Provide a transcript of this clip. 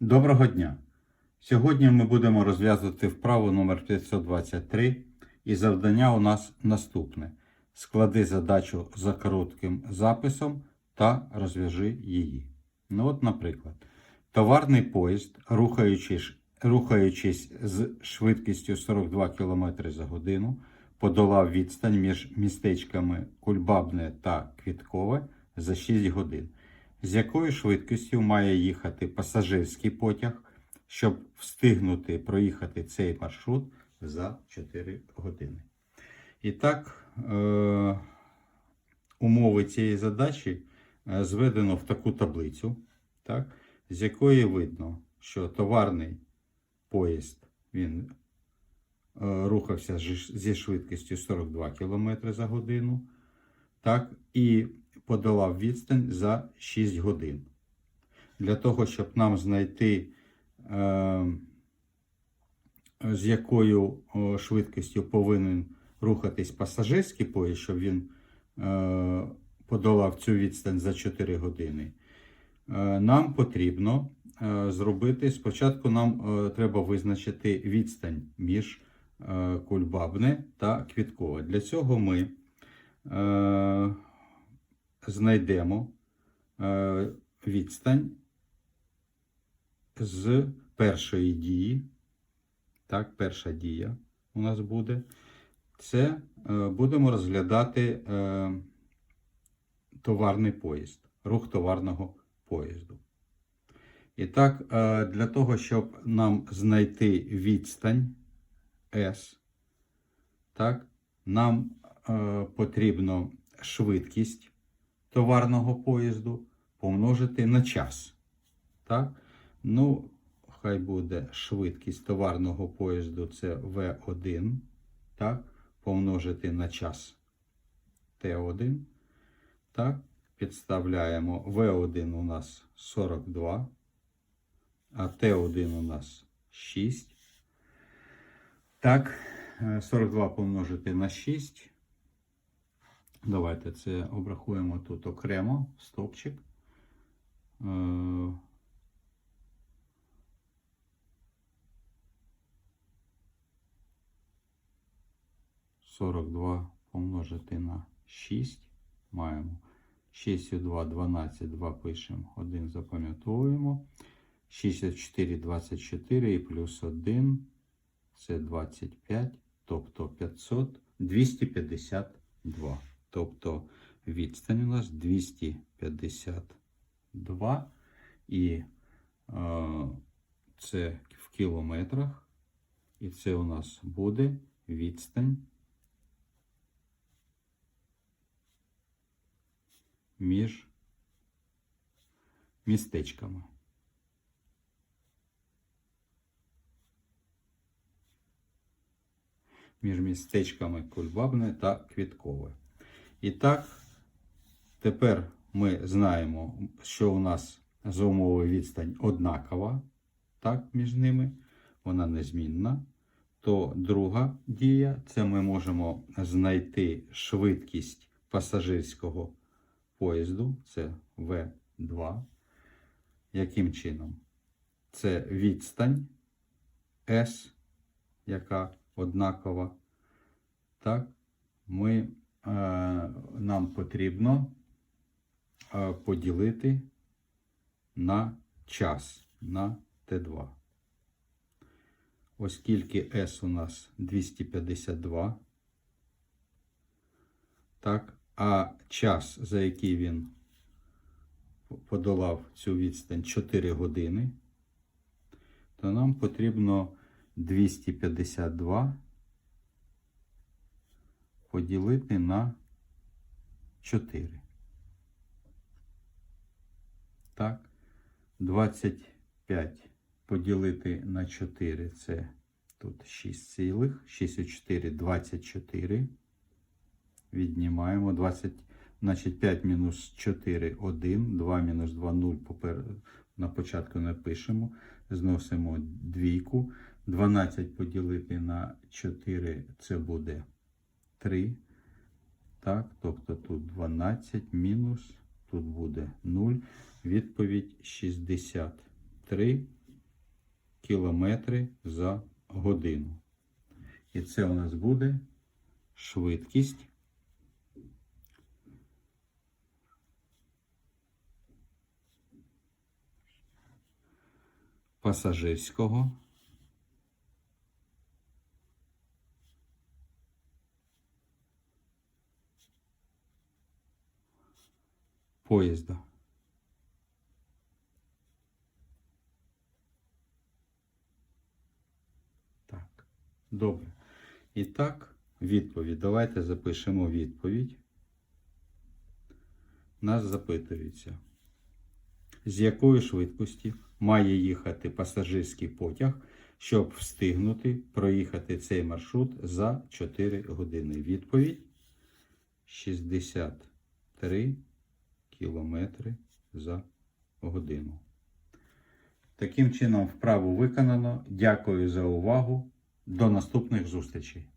Доброго дня! Сьогодні ми будемо розв'язувати вправу номер 523 і завдання у нас наступне. Склади задачу за коротким записом та розв'яжи її. Ну от, наприклад, товарний поїзд, рухаючись, рухаючись з швидкістю 42 км за годину, подолав відстань між містечками Кульбабне та Квіткове за 6 годин. З якою швидкістю має їхати пасажирський потяг, щоб встигнути проїхати цей маршрут за 4 години? І так, е- умови цієї задачі е, зведено в таку таблицю, так, з якої видно, що товарний поїзд він е, рухався зі швидкістю 42 км за годину, так, і подолав відстань за 6 годин. Для того, щоб нам знайти, е, з якою швидкістю повинен рухатись пасажирський поїзд, щоб він е, подолав цю відстань за 4 години, е, нам потрібно зробити, спочатку нам треба визначити відстань між Кульбабне та Квіткове. Для цього ми знайдемо е, відстань з першої дії. Так, перша дія у нас буде. Це е, будемо розглядати е, товарний поїзд, рух товарного поїзду. І так, для того, щоб нам знайти відстань S, так, нам потрібно швидкість товарного поїзду помножити на час. Так? Ну, хай буде швидкість товарного поїзду це V1, так? помножити на час T1. Так? Підставляємо V1 у нас 42, а T1 у нас 6. Так, е, 42 помножити на 6. Давайте це обрахуємо тут окремо стопчик. Е, Сорок два помножити на 6. Маємо 6 і 2, 12, 2 пишемо, 1 запам'ятовуємо. 64, 24 і плюс 1 це 25, тобто 500, 252. Тобто відстань у нас 252 і е, це в кілометрах. І це у нас буде відстань між містечками. Між містечками Кульбабне та Квіткове. І так, тепер ми знаємо, що у нас за умови відстань однакова, так, між ними, вона незмінна. То друга дія це ми можемо знайти швидкість пасажирського поїзду, це В2. Яким чином? Це відстань S, яка однакова. Так, ми, нам потрібно е, поділити на час на Т2. Оскільки S у нас 252, так, а час, за який він подолав цю відстань 4 години, то нам потрібно 252 поділити на 4. Так, 25 поділити на 4 це тут 6 цілих, 6 у 4 24. Віднімаємо 20, значить 5 мінус 4 1, 2 мінус 2 0 попер... на початку напишемо. Зносимо двійку. 12 поділити на 4 це буде 3. Так, тобто тут 12 мінус, тут буде 0. Відповідь 63 кілометри за годину. І це у нас буде швидкість. Пасажирського поїзда. Так, добре. І так, відповідь. Давайте запишемо відповідь. Нас запитується, з якої швидкості має їхати пасажирський потяг, щоб встигнути проїхати цей маршрут за 4 години. Відповідь 63 кілометри за годину. Таким чином, вправу виконано. Дякую за увагу. До наступних зустрічей.